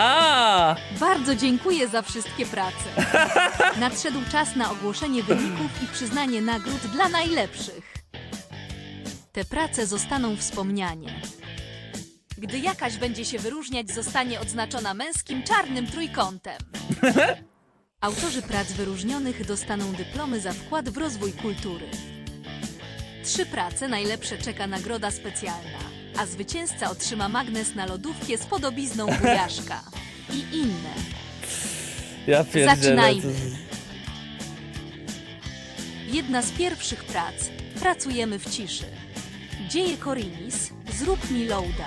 A! Bardzo dziękuję za wszystkie prace. Nadszedł czas na ogłoszenie wyników i przyznanie nagród dla najlepszych. Te prace zostaną wspomnianie. Gdy jakaś będzie się wyróżniać, zostanie odznaczona męskim czarnym trójkątem. Autorzy prac wyróżnionych dostaną dyplomy za wkład w rozwój kultury. Trzy prace najlepsze czeka nagroda specjalna, a zwycięzca otrzyma magnes na lodówkę z podobizną wujaszka i inne. Ja pierdzielę. Zaczynajmy. to- Jedna z pierwszych prac. Pracujemy w ciszy. Dzieje Korinis. Zrób mi loada.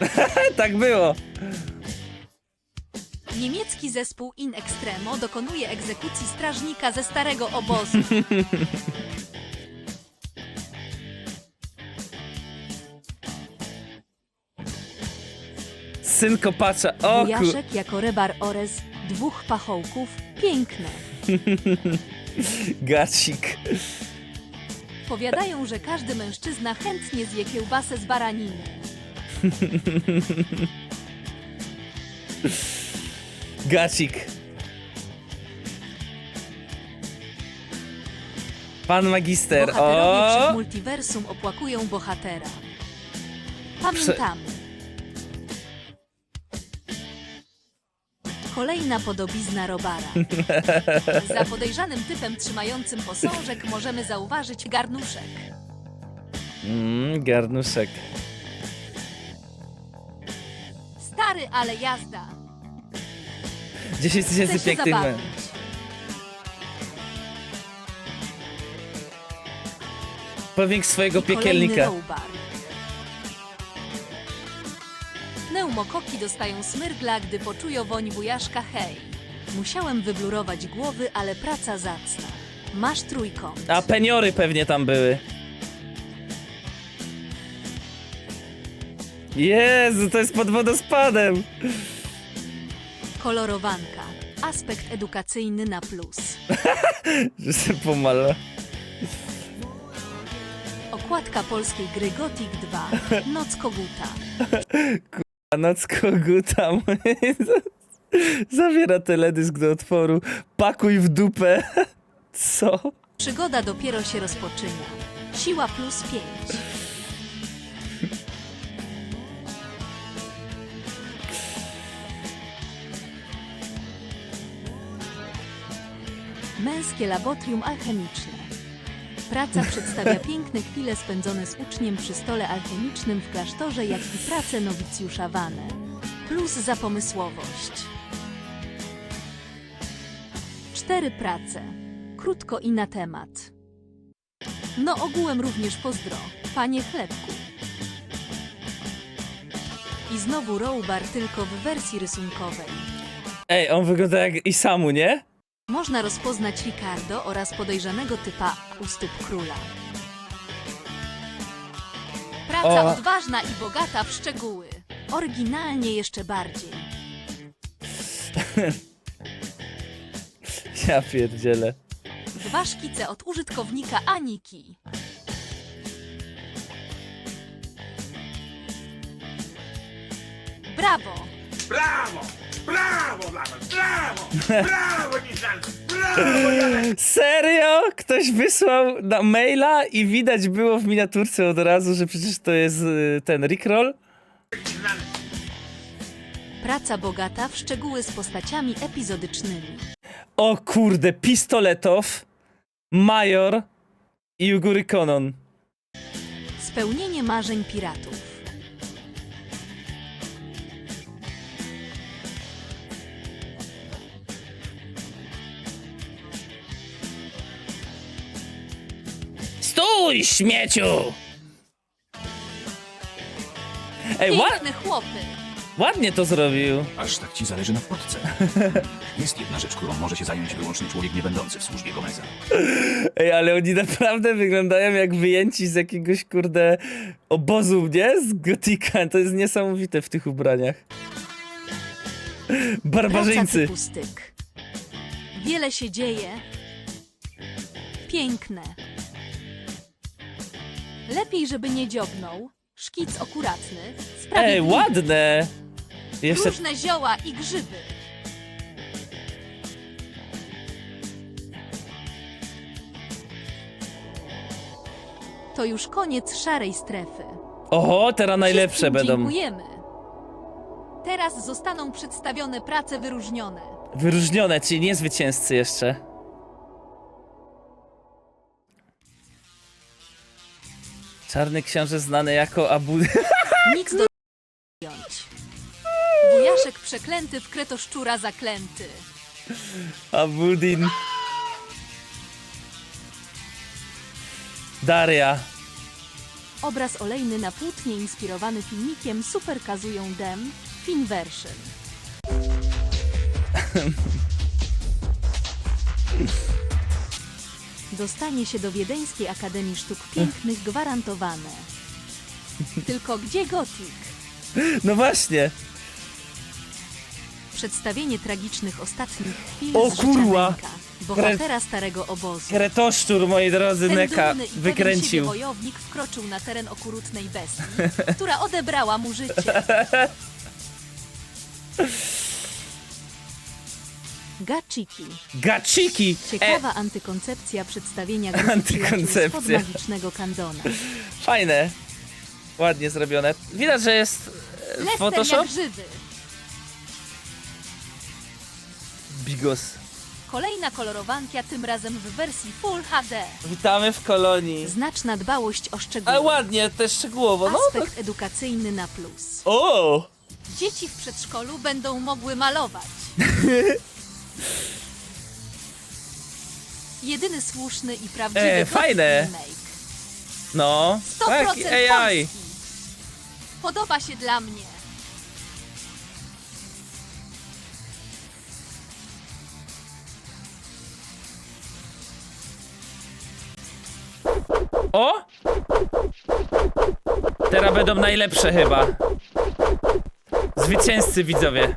Tak było. Niemiecki zespół In Extremo dokonuje egzekucji strażnika ze starego obozu. Syn kopacza. O kur... Wujaszek jako rebar orez dwóch pachołków. Piękne. Gacik. Powiadają, że każdy mężczyzna chętnie zje kiełbasę z baraniny. Gacik. Pan magister. Bohaterowie O! przed multiversum opłakują bohatera. Pamiętamy. Kolejna podobizna Robara. Za podejrzanym typem trzymającym posążek możemy zauważyć garnuszek. Mm, garnuszek. Stary, ale jazda. 10 Chce tysięcy się pięknych zabawić. Powiększ swojego I kolejny piekielnika. rowbar. Pneumokoki dostają smyrgla, gdy poczują woń wujaszka hej. Musiałem wyblurować głowy, ale praca zacna. Masz trójkąt. A peniory pewnie tam były. Jezu, to jest pod wodospadem. Kolorowanka. Aspekt edukacyjny na plus. Że się pomala. Okładka polskiej gry Gothic 2. Noc koguta. A noc koguta. Zawiera teledysk do otworu. Pakuj w dupę. Co? Przygoda dopiero się rozpoczyna. Siła plus 5. Męskie labotrium alchemiczne. Praca przedstawia piękne chwile spędzone z uczniem przy stole alchemicznym w klasztorze, jak i prace nowicjusza Wane. Plus za pomysłowość. Cztery prace. Krótko i na temat. No ogółem również pozdro, panie chlebku. I znowu Rowbar tylko w wersji rysunkowej. Ej, on wygląda jak Isamu, nie? Można rozpoznać Ricardo oraz podejrzanego typa u stóp króla. Praca O. odważna i bogata w szczegóły. Oryginalnie jeszcze bardziej. Ja pierdzielę. Dwa szkice od użytkownika Aniki. Brawo! Brawo! Brawo, brawo, brawo! Brawo, Nissan! Brawo, Janek! Serio? Ktoś wysłał na maila i widać było w miniaturce od razu, że przecież to jest y, ten Rickroll? Praca bogata w szczegóły z postaciami epizodycznymi. O kurde, Pistoletow, Major i Ugury Konon. Spełnienie marzeń piratów. Stój, śmieciu! Ej, ła Piękne chłopy! ładnie to zrobił. Aż tak ci zależy na fotce. Jest jedna rzecz, którą może się zająć wyłącznie człowiek nie będący w służbie Gomeza. Ej, ale oni naprawdę wyglądają jak wyjęci z jakiegoś, kurde, obozu, nie? Z Gotika. To jest niesamowite w tych ubraniach. Praca Barbarzyńcy. typu styk. Wiele się dzieje. Piękne. Lepiej, żeby nie dziobnął. Szkic akuratny, Ej, sprawiedliwy, ładne! Jeszcze różne zioła i grzyby. To już koniec szarej strefy. Oho, teraz najlepsze Wszystkim będą. Dziękujemy. Teraz zostaną przedstawione prace wyróżnione. Wyróżnione, czyli nie zwycięzcy jeszcze. Czarny książę znany jako Abu... Nic do. Wujaszek przeklęty w kretoszczura zaklęty. Abudin. Daria. Obraz olejny na płótnie inspirowany filmikiem superkazują dem, fin version. Dostanie się do Wiedeńskiej Akademii Sztuk Pięknych gwarantowane. Tylko gdzie gotik? No właśnie. Przedstawienie tragicznych ostatnich chwil O z kurwa! życia Neka, bohatera starego obozu. Kretoszczur, moi drodzy, Ten Neka dumny i pewien siebie wykręcił. wojownik wkroczył na teren okrutnej bestii, która odebrała mu życie. Gachiki. Gaciki! E, Ciekawa antykoncepcja przedstawienia Antykoncepcja. spod magicznego kandona. fajne. Ładnie zrobione. Widać, że jest e, Lester Photoshop. Bigos. Kolejna kolorowankia, tym razem w wersji Full HD. Witamy w kolonii. Znaczna dbałość o szczegóły. Ale ładnie, też szczegółowo. No. Aspekt edukacyjny na plus. O! Dzieci w przedszkolu będą mogły malować. Jedyny słuszny i prawdziwy E, fajne. remake. No. 100% Tak, AI. polski. Podoba się dla mnie. O! Teraz będą najlepsze chyba. Zwycięzcy widzowie.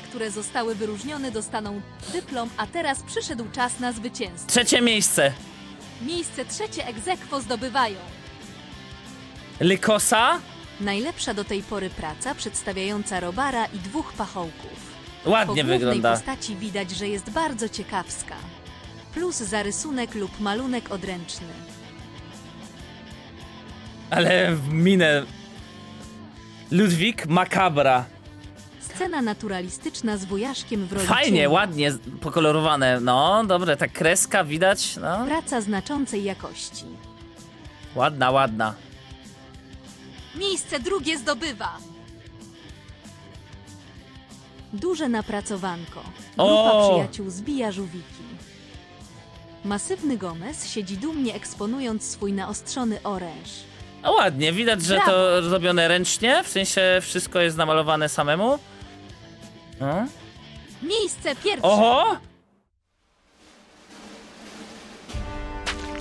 Które zostały wyróżnione dostaną dyplom, a teraz przyszedł czas na zwycięstwo. Trzecie miejsce. Miejsce trzecie aequo zdobywają. Lykosa. Najlepsza do tej pory praca przedstawiająca robara i dwóch pachołków. Po Ładnie głównej wygląda. postaci widać, że jest bardzo ciekawska. Plus zarysunek lub malunek odręczny. Ale w minę. Ludwik Makabra. Scena naturalistyczna z wujaszkiem w roli Fajnie, cienia. ładnie pokolorowane. No, dobre, ta kreska widać. No. Praca znaczącej jakości. Ładna, ładna. Miejsce drugie zdobywa. Duże napracowanko. Grupa O! przyjaciół zbija żółwiki. Masywny Gomez siedzi dumnie eksponując swój naostrzony oręż. No ładnie, widać, że to zrobione ręcznie, w sensie wszystko jest namalowane samemu. No. Miejsce pierwsze. Oho!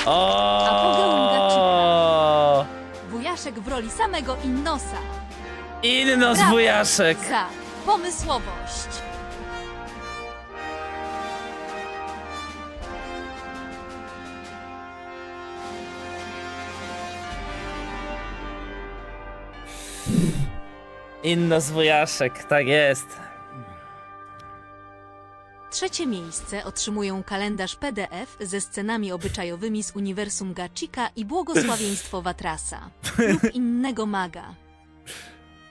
O! Wujaszek w roli samego Innosa. Inno z Brawo wujaszek. Za pomysłowość. Inno z wujaszek, tak jest. Trzecie miejsce otrzymują kalendarz PDF ze scenami obyczajowymi z uniwersum Gachika i błogosławieństwo Watrasa lub innego maga.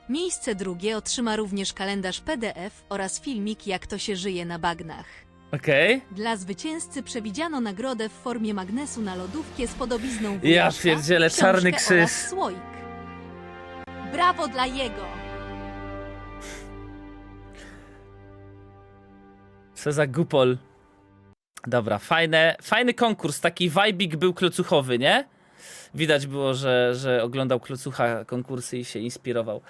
Miejsce drugie otrzyma również kalendarz PDF oraz filmik Jak to się żyje na bagnach. Okej. Dla zwycięzcy przewidziano nagrodę w formie magnesu na lodówkę z podobizną Ja wujaszka, pierdzielę, książkę czarny krzyż. oraz słoik. Brawo dla jego! Co za gupol. Dobra, fajne, fajny konkurs, taki vibik był klocuchowy, nie? Widać było, że, że oglądał klocucha konkursy i się inspirował.